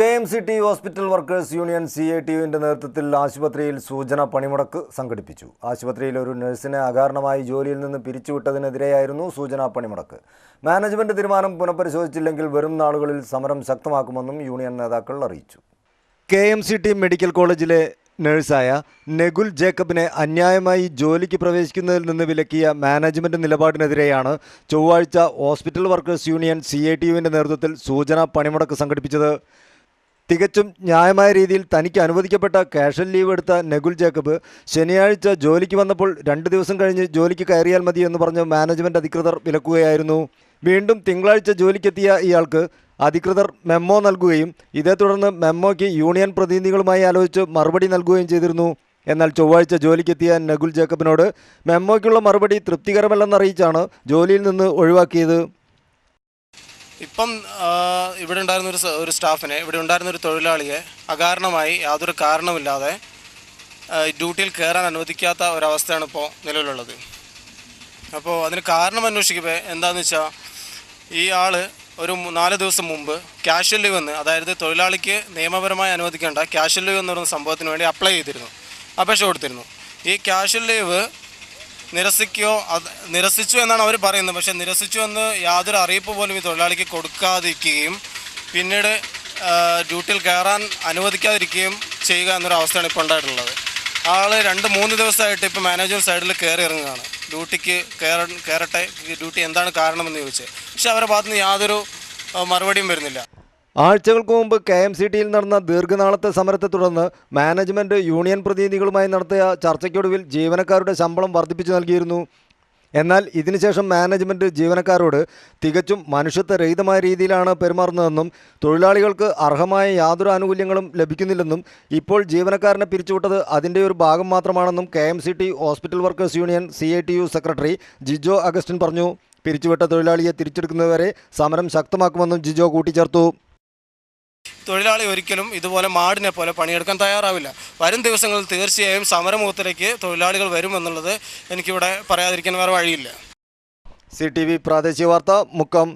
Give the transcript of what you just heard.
K M C T hospital workers union C I T യുവിന്റെ നേതൃത്വത്തിൽ ആശുപത്രിയിൽ സൂചന പണിമുടക്ക് സംഘടിപ്പിച്ചു. ആശുപത്രിയിൽ ഒരു നഴ്സിനെ അകാരണമായി ജോലിയിൽ നിന്ന് പിരിച്ചുവിട്ടതിനെതിരെയായിരുന്നു സൂചനാ പണിമുടക്ക്. മാനേജ്മെന്റ് തീരുമാനം പുനഃപരിശോധിച്ചില്ലെങ്കിൽ വരും നാളുകളിൽ സമരം ശക്തമാക്കുമെന്നും യൂണിയൻ നേതാക്കൾ അറിയിച്ചു. K M C T medical കോളേജിലെ നഴ്സായ നെഗുൽ ജേക്കബിനെ അന്യായമായി ജോലിക്ക് പ്രവേശിക്കുന്നതിൽ നിന്ന് വിലക്കിയ മാനേജ്മെന്റ് നിലപാടിനെതിരെയാണ് ചൊവ്വാഴ്ച hospital workers union C I T യുവിന്റെ നേതൃത്വത്തിൽ സൂചനാ പണിമുടക്ക് സംഘടിപ്പിച്ചത്. തികച്ചും ന്യായമായ രീതിയിൽ തനിക്ക് അനുവദിക്കപ്പെട്ട കാഷ്വൽ ലീവ് എടുത്ത നെഗുൽ ജേക്കബ് ശനിയാഴ്ച ജോലിക്ക് വന്നപ്പോൾ രണ്ട് ദിവസം കഴിഞ്ഞ് ജോലിക്ക് കയറിയാൽ മതി എന്ന് പറഞ്ഞ് മാനേജ്മെന്റ് അധികൃതർ വിലക്കുകയായിരുന്നു. വീണ്ടും തിങ്കളാഴ്ച ജോലിക്കെത്തിയ ഇയാൾക്ക് അധികൃതർ മെമ്മോ നൽകുകയും ഇതേ തുടർന്ന് മെമ്മോയ്ക്ക് യൂണിയൻ പ്രതിനിധികളുമായി ആലോചിച്ച് മറുപടി നൽകുകയും ചെയ്തിരുന്നു. എന്നാൽ ചൊവ്വാഴ്ച ജോലിക്കെത്തിയ നഗുൽ ജേക്കബിനോട് മെമ്മോയ്ക്കുള്ള മറുപടി തൃപ്തികരമല്ലെന്നറിയിച്ചാണ് ജോലിയിൽ നിന്ന് ഒഴിവാക്കിയത്. ഇപ്പം ഇവിടെ ഉണ്ടായിരുന്ന ഒരു ഒരു സ്റ്റാഫിനെ ഇവിടെ ഉണ്ടായിരുന്ന ഒരു തൊഴിലാളിയെ അകാരണമായി യാതൊരു കാരണമില്ലാതെ ഡ്യൂട്ടിയിൽ കയറാൻ അനുവദിക്കാത്ത ഒരവസ്ഥയാണ് ഇപ്പോൾ നിലവിലുള്ളത്. അപ്പോൾ അതിന് കാരണം അന്വേഷിക്കുമ്പോൾ എന്താണെന്ന് വെച്ചാൽ ഈ ആൾ ഒരു നാല് ദിവസം മുമ്പ് ക്യാഷ്വൽ ലീവ് എന്ന് അതായത് തൊഴിലാളിക്ക് നിയമപരമായി അനുവദിക്കേണ്ട ക്യാഷ്വൽ ലീവ് എന്ന് പറയുന്ന സംഭവത്തിന് വേണ്ടി അപ്ലൈ ചെയ്തിരുന്നു. അപേക്ഷ കൊടുത്തിരുന്നു. ഈ ക്യാഷ്വൽ ലീവ് നിരസിക്കോ? അത് നിരസിച്ചു എന്നാണ് അവർ പറയുന്നത്. പക്ഷേ നിരസിച്ചു എന്ന് യാതൊരു അറിയിപ്പ് പോലും ഈ തൊഴിലാളിക്ക് കൊടുക്കാതിരിക്കുകയും പിന്നീട് ഡ്യൂട്ടിയിൽ കയറാൻ അനുവദിക്കാതിരിക്കുകയും ചെയ്യുക എന്നൊരു അവസ്ഥയാണ് ഇപ്പോൾ ഉണ്ടായിട്ടുള്ളത്. ആൾ രണ്ട് മൂന്ന് ദിവസമായിട്ട് ഇപ്പോൾ മാനേജർ സൈഡിൽ കയറി ഇറങ്ങുകയാണ്. ഡ്യൂട്ടിക്ക് കയറ കയറട്ടെ ഡ്യൂട്ടി എന്താണ് കാരണമെന്ന് ചോദിച്ചത് പക്ഷേ അവരുടെ ഭാഗത്തുനിന്ന് യാതൊരു മറുപടിയും വരുന്നില്ല. ആഴ്ചകൾക്ക് മുമ്പ് കെ എം സി ടിയിൽ നടന്ന ദീർഘനാളത്തെ സമരത്തെ തുടർന്ന് മാനേജ്മെന്റ് യൂണിയൻ പ്രതിനിധികളുമായി നടത്തിയ ചർച്ചയ്ക്കൊടുവിൽ ജീവനക്കാരുടെ ശമ്പളം വർദ്ധിപ്പിച്ചു നൽകിയിരുന്നു. എന്നാൽ ഇതിനുശേഷം മാനേജ്മെന്റ് ജീവനക്കാരോട് തികച്ചും മനുഷ്യത്വരഹിതമായ രീതിയിലാണ് പെരുമാറുന്നതെന്നും തൊഴിലാളികൾക്ക് അർഹമായ യാതൊരു ആനുകൂല്യങ്ങളും ലഭിക്കുന്നില്ലെന്നും ഇപ്പോൾ ജീവനക്കാരനെ പിരിച്ചുവിട്ടത് അതിന്റെ ഒരു ഭാഗം മാത്രമാണെന്നും K hospital workers union C secretary Jijo Augustine പറഞ്ഞു. പിരിച്ചുവിട്ട തൊഴിലാളിയെ തിരിച്ചെടുക്കുന്നതുവരെ സമരം ശക്തമാക്കുമെന്നും ജിജോ കൂട്ടിച്ചേർത്തു. തൊഴിലാളി ഒരിക്കലും ഇതുപോലെ മാടിനെ പോലെ പണിയെടുക്കാൻ തയ്യാറാവില്ല. വരും ദിവസങ്ങളിൽ തീർച്ചയായും സമരമുഖത്തിലേക്ക് തൊഴിലാളികൾ വരുമെന്നുള്ളത് എനിക്കിവിടെ പറയാതിരിക്കാൻ വേറെ വഴിയില്ല. സി ടി വി പ്രാദേശിക വാർത്ത മുക്കം.